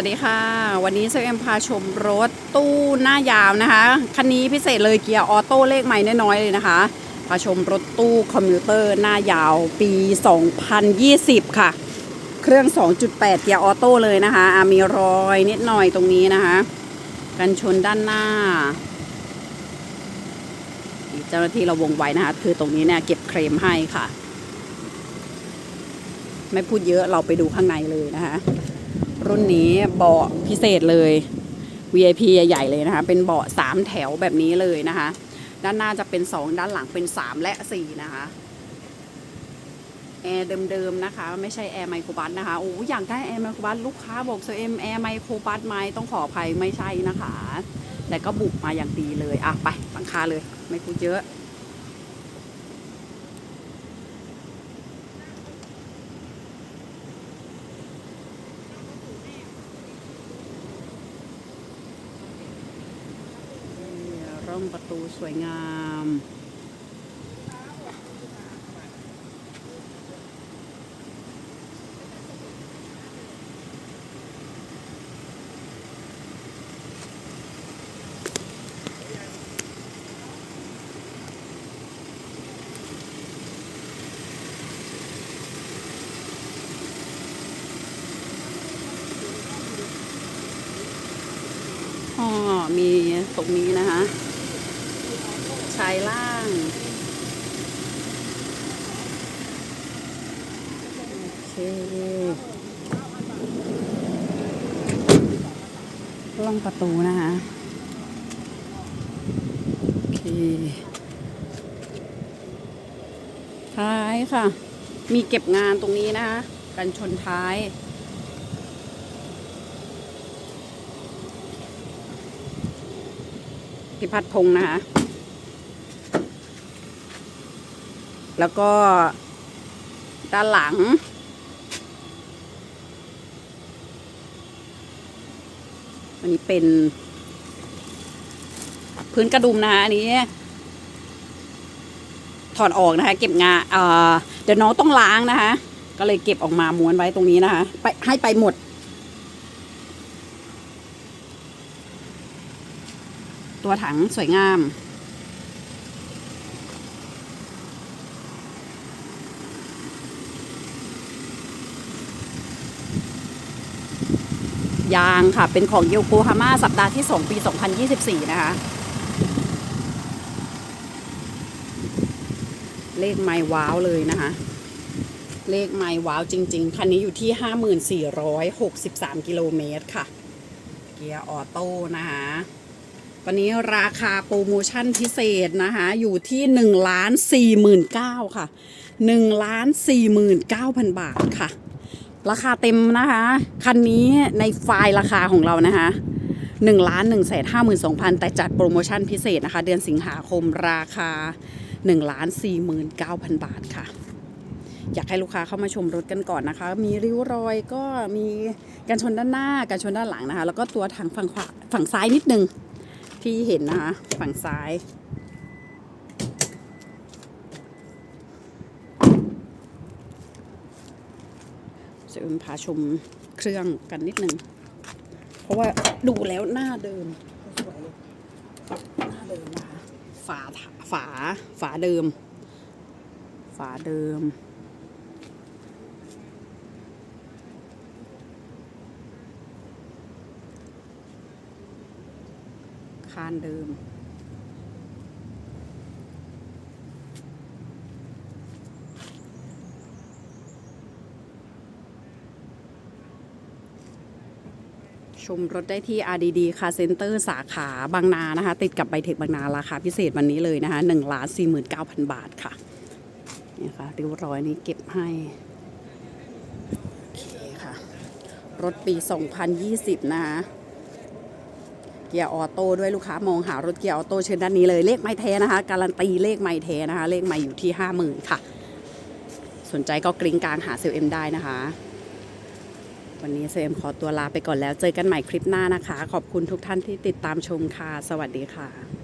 วัสดีค่ะ วันนี้เซเอ็มพาชมรถตู้หน้ายาวนะคะ คันนี้พิเศษเลยเกียร์ออโต้เลขใหม่น้อยๆเลยนะคะ พาชมรถตู้คอมพิวเตอร์หน้ายาวปี 2020 ค่ะ เครื่อง 2.8 เกียร์ออโต้เลยนะคะอะมีรอยนิดหน่อยตรงนี้นะคะ กันชนด้านหน้า เจ้าหน้าที่เราวงไว้นะคะ คือตรงนี้เนี่ยเก็บเคลมให้ค่ะ ไม่พูดเยอะเราไปดูข้างในเลยนะคะ รุ่นนี้เบาะพิเศษเลย VIP ใหญ่ๆเลยนะคะ เป็นเบาะ3แถวแบบนี้เลยนะคะ ด้านหน้าจะเป็น2ด้านหลังเป็น3และ4นะคะแอร์เดิมๆนะคะ ไม่ใช่แอร์ไมโครบัสนะคะโอ้อยากได้แอร์ไมโครบัสลูกค้าบอกเซเอ็มแอร์ไมโครบัสไหมต้องขออภัยไม่ใช่นะคะ แต่ก็บุกมาอย่างดีเลย อะ ไปหลังคาเลย ไม่พูดเยอะ ร่ องประตูสวยงามอ๋อมีตรงนี้นะคะ ชายล่าง โอเค ล่องประตูนะคะ โอเค ท้ายค่ะ มีเก็บงานตรงนี้นะคะ กันชนท้ายพิพัฒน์พงษ์นะคะ แล้วก็ด้านหลัง อันนี้เป็น พื้นกระดุมนะคะอันนี้ ถอดออกนะคะ เก็บงาเอ่อเดี๋ยวน้องต้องล้างนะคะ ก็เลยเก็บออกมาม้วนไว้ตรงนี้นะคะ ไปให้ไปหมดตัวถังสวยงาม ยางค่ะ เป็นของโยโกฮาม่าสัปดาห์ที่ 2 ปี 2024 นะคะ เลขไม่ว้าวเลยนะคะ เลขไม่ว้าวจริง ๆ คันนี้อยู่ที่ 5463 กิโลเมตรค่ะ เกียร์ออโต้นะคะวันนี้ราคาโปรโมชั่นพิเศษนะคะ อยู่ที่1ล้าน4 9 0 0 0 ค่ะ1ล้าน4 9 0 0 0 บาทค่ะ ราคาเต็มนะคะ คันนี้ในไฟล์ราคาของเรานะคะ1ล้าน1แสน5 2 0 0 0แต่จัดโปรโมชั่นพิเศษนะคะ เดือนสิงหาคมราคา1ล้าน4 9 0 0 0บาทค่ะ อยากให้ลูกค้าเข้ามาชมรถกันก่อนนะคะ มีริ้วรอยก็มีการชนด้านหน้าการชนด้านหลังนะคะ แล้วก็ตัวทางฝั่งขวาฝั่งซ้ายนิดนึงที่เห็นนะคะ ฝั่งซ้าย จะพาชมเครื่องกันนิดนึง เพราะว่าดูแล้วหน้าเดิมสวยเลยหน้าเดิมนะคะฝาฝาฝาเดิม ฝาเดิมคานเดิม ชมรถได้ที่ RDD Car Center สาขาบางนานะคะ ติดกับไบเทคบางนาราคาพิเศษวันนี้เลยนะคะ1ล้าน49,000บาทค่ะนี่ค่ะริ้วร้อยนี้เก็บให้ โอเคค่ะ รถปี 2020 นะคะเกียร์ออโต้ด้วยลูกค้ามองหารถเกียร์ออโต้เชิญด้านนี้เลยเลขไม่แท้นะคะ การันตีเลขไม่แท้นะคะ เลขไม่อยู่ที่ 50,000 ค่ะ สนใจก็กริ้งกลางหาเซลเอ็มได้นะคะ วันนี้เซลเอ็มขอตัวลาไปก่อนแล้ว เจอกันใหม่คลิปหน้านะคะ ขอบคุณทุกท่านที่ติดตามชมค่ะ สวัสดีค่ะ